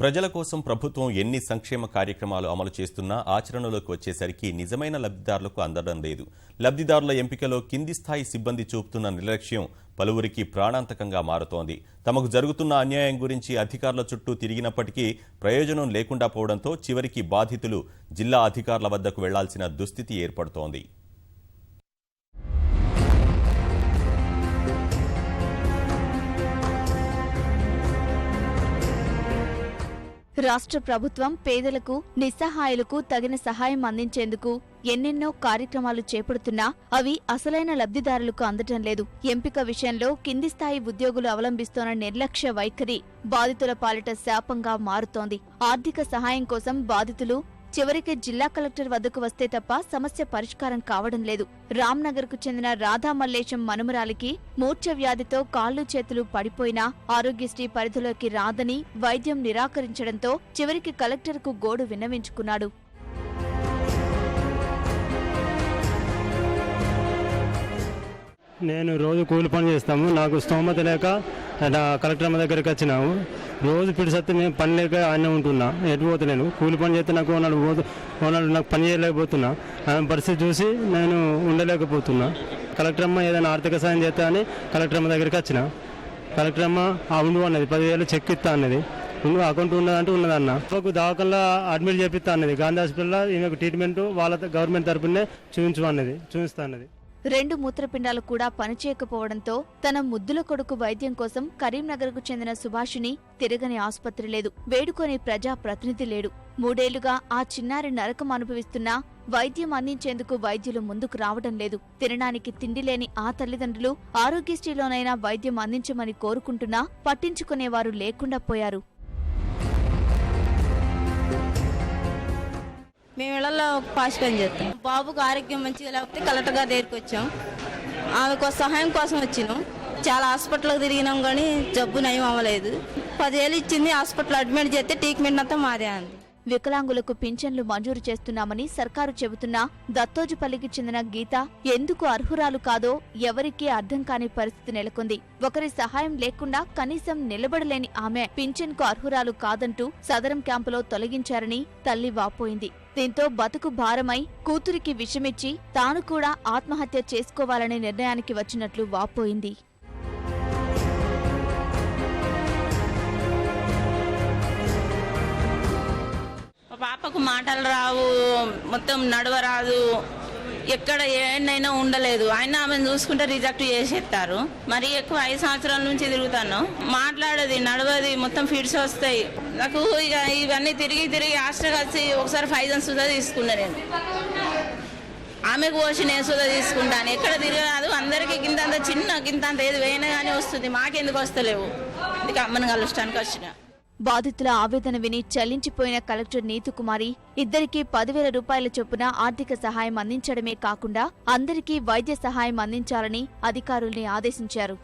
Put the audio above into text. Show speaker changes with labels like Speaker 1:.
Speaker 1: ప్రజల కోసం ప్రభుత్వం ఎన్ని సంక్షేమ కార్యక్రమాలు అమలు చేస్తున్నా ఆచరణలోకి వచ్చేసరికి నిజమైన లబ్ధిదారులకు అందడం లేదు. లబ్ధిదారుల ఎంపికలో కింది స్థాయి సిబ్బంది చూపుతున్న నిర్లక్ష్యం పలువురికి ప్రాణాంతకంగా మారుతోంది. తమకు జరుగుతున్న అన్యాయం గురించి అధికారుల చుట్టూ తిరిగినప్పటికీ ప్రయోజనం లేకుండా పోవడంతో చివరికి బాధితులు జిల్లా అధికారుల వద్దకు వెళ్ళాల్సిన దుస్థితి ఏర్పడుతోంది.
Speaker 2: రాష్ట్ర ప్రభుత్వం పేదలకు నిస్సహాయులకు తగిన సహాయం అందించేందుకు ఎన్నెన్నో కార్యక్రమాలు చేపడుతున్నా అవి అసలైన లబ్ధిదారులకు అందటం లేదు. ఎంపిక విషయంలో కింది స్థాయి ఉద్యోగులు అవలంబిస్తోన్న నిర్లక్ష్య వైఖరి బాధితుల పాలిట శాపంగా మారుతోంది. ఆర్థిక సహాయం కోసం బాధితులు చివరికి జిల్లా కలెక్టర్ వద్దకు వస్తే తప్ప సమస్య పరిష్కారం కావడం లేదు. రామ్నగర్కు చెందిన రాధా మల్లేశం మనుమరాలికి మూర్ఛ వ్యాధితో కాళ్ళు చేతులు పడిపోయినా ఆరోగ్యశ్రీ పరిధిలోకి రాదని వైద్యం నిరాకరించడంతో చివరికి కలెక్టర్కు గోడు విన్నవించుకున్నాడు.
Speaker 3: నేను రోజు కూలి పని చేస్తాము. నాకు స్తోమత లేక కలెక్టర్ అమ్మ దగ్గరికి వచ్చినాము. రోజు పిడిసత్తే మేము పని లేక ఆయన ఉంటున్నా. ఎటు పోతలేను కూలి పని చేస్తే నాకు ఓనాడు పోతు ఓనాడు నాకు పని చేయలేకపోతున్నా. ఆయన పరిస్థితి చూసి నేను ఉండలేకపోతున్నా. కలెక్టర్ అమ్మ ఏదైనా ఆర్థిక సాయం చేస్తా అని కలెక్టర్ అమ్మ దగ్గరికి వచ్చిన. కలెక్టర్ అమ్మ అవును అన్నది. పదివేలు చెక్ ఇస్తా అన్నది. నువ్వు అకౌంట్ ఉన్నదంటే ఉన్నదన్న. ఒక దవాఖానలో అడ్మిట్ చేపిస్తా అన్నది. గాంధీ హాస్పిటల్లో ఈమెకు ట్రీట్మెంట్ వాళ్ళ గవర్నమెంట్ తరపునే చూపించమన్నది చూపిస్తా అన్నది.
Speaker 2: రెండు మూత్రపిండాలు కూడా పనిచేయకపోవడంతో తన ముద్దుల కొడుకు వైద్యం కోసం కరీంనగర్కు చెందిన సుభాషిని తిరగని ఆసుపత్రి లేదు. వేడుకొని ప్రజా ప్రతినిధి లేడు. మూడేళ్ళుగా ఆ చిన్నారి నరకం అనుభవిస్తున్నా వైద్యం అందించేందుకు వైద్యులు ముందుకు రావడం లేదు. తినడానికి తిండి లేని ఆ తల్లిదండ్రులు ఆరోగ్యశ్రీలోనైనా వైద్యం అందించమని కోరుకుంటున్నా పట్టించుకునేవారు లేకుండా పోయారు.
Speaker 4: మేము ఇళ్ళలో పాస్ చేస్తాం. బాబుకు ఆరోగ్యం మంచిగా లేకపోతే కలెక్టర్గా దేరికొచ్చాం దగ్గరికి వచ్చాం. ఆమెకు సహాయం కోసం వచ్చినాం. చాలా హాస్పిటల్కి తిరిగినాం కానీ జబ్బు నయం అవ్వలేదు. పదివేలు ఇచ్చింది హాస్పిటల్ అడ్మిట్ చేస్తే ట్రీట్మెంట్ అంతా మాదే అంది.
Speaker 2: వికలాంగులకు పింఛన్లు మంజూరు చేస్తున్నామని సర్కారు చెబుతున్నా దత్తోజుపల్లికి చెందిన గీత ఎందుకు అర్హురాలు కాదో ఎవరికీ అర్థం కాని పరిస్థితి నెలకొంది. ఒకరి సహాయం లేకుండా కనీసం నిలబడలేని ఆమె పింఛన్కు అర్హురాలు కాదంటూ సదరం క్యాంపులో తొలగించారని తల్లి వాపోయింది. దీంతో బతుకు భారమై కూతురికి విషమిచ్చి తాను కూడా ఆత్మహత్య చేసుకోవాలనే నిర్ణయానికి వచ్చినట్లు వాపోయింది.
Speaker 4: పాపకు మాటలు రావు మొత్తం నడవరాదు. ఎక్కడ ఏడైనా ఉండలేదు. ఆయన ఆమెను చూసుకుంటే రిజెక్ట్ చేసేస్తారు. మరి ఎక్కువ ఐదు సంవత్సరాల నుంచి తిరుగుతాను. మాట్లాడది నడవది మొత్తం ఫిట్స్ వస్తాయి. నాకు ఇక ఇవన్నీ తిరిగి తిరిగి హాస్టల్ కలిసి ఒకసారి ఫైవ్ థౌసండ్ సుధా తీసుకున్నా నేను. ఆమెకు పోసి నేను సుధా తీసుకుంటాను. ఎక్కడ తిరగరాదు. అందరికీ గింత అంత చిన్న గింత అంత ఏది వేయనా కానీ వస్తుంది. మాకెందుకు వస్తలేవు. అందుకే అమ్మని కలుస్తానికి వచ్చిన.
Speaker 2: బాధితుల ఆవేదన విని చలించిపోయిన కలెక్టర్ నీతుకుమారి ఇద్దరికీ పదివేల రూపాయల చొప్పున ఆర్థిక సహాయం అందించడమే కాకుండా అందరికీ వైద్య సహాయం అందించాలని అధికారుల్ని ఆదేశించారు.